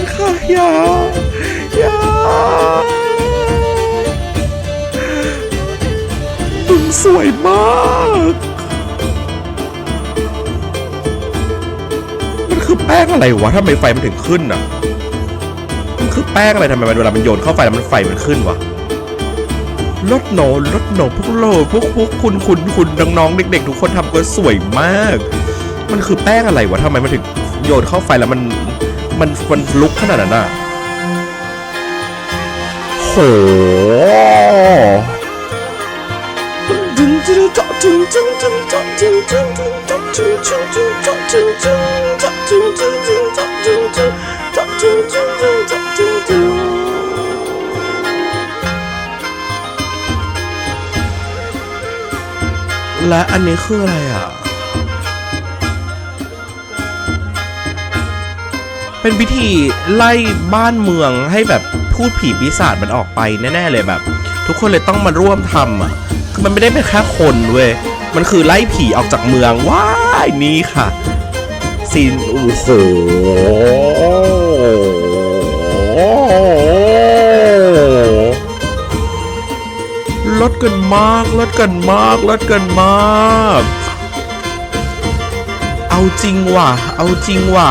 อนค่ะอย่าอย่ามึงสวยมาก มันคือแป้งอะไรวะทำไมไฟมันถึงขึ้นอะ มันคือแป้งอะไรทำไมมันเวลามันโยนเข้าไฟแล้วมันไฟมันขึ้นวะรถโนรถโนพวกโลพวกพวกคุณคุณคุณน้องๆเด็ก ๆ ทุกคนทำกันสวยมาก มันคือแป้งอะไรวะทำไมมันถึงโยนเข้าไฟแล้วมัน มันมันลุกขนาดนั้นอะโหจึงจึงจ๊ะจึงจึงจึงจ๊ะจึงจึงจึงจ๊ะจึงจึงจึงจ๊ะจึงจึงจ๊ะจึงจึงจึงจ๊ะจึงจึงจ๊ะจึงจึงจึงจ๊ะจึงจึงและอันนี้คืออะไรอะ เป็นพิธีไล่บ้านเมืองให้แบบพูดผีปีศาจมันออกไปแน่ๆเลยแบบ ทุกคนเลยต้องมาร่วมทำอะคือมันไม่ได้เป็นแค่คนเว้ยมันคือไล่ผีออกจากเมืองว้ายนี่ค่ะซีนโอ้โหลดกันมากลดกันมากลดกันมาก เอาจริงว่ะ เอาจริงว่ะ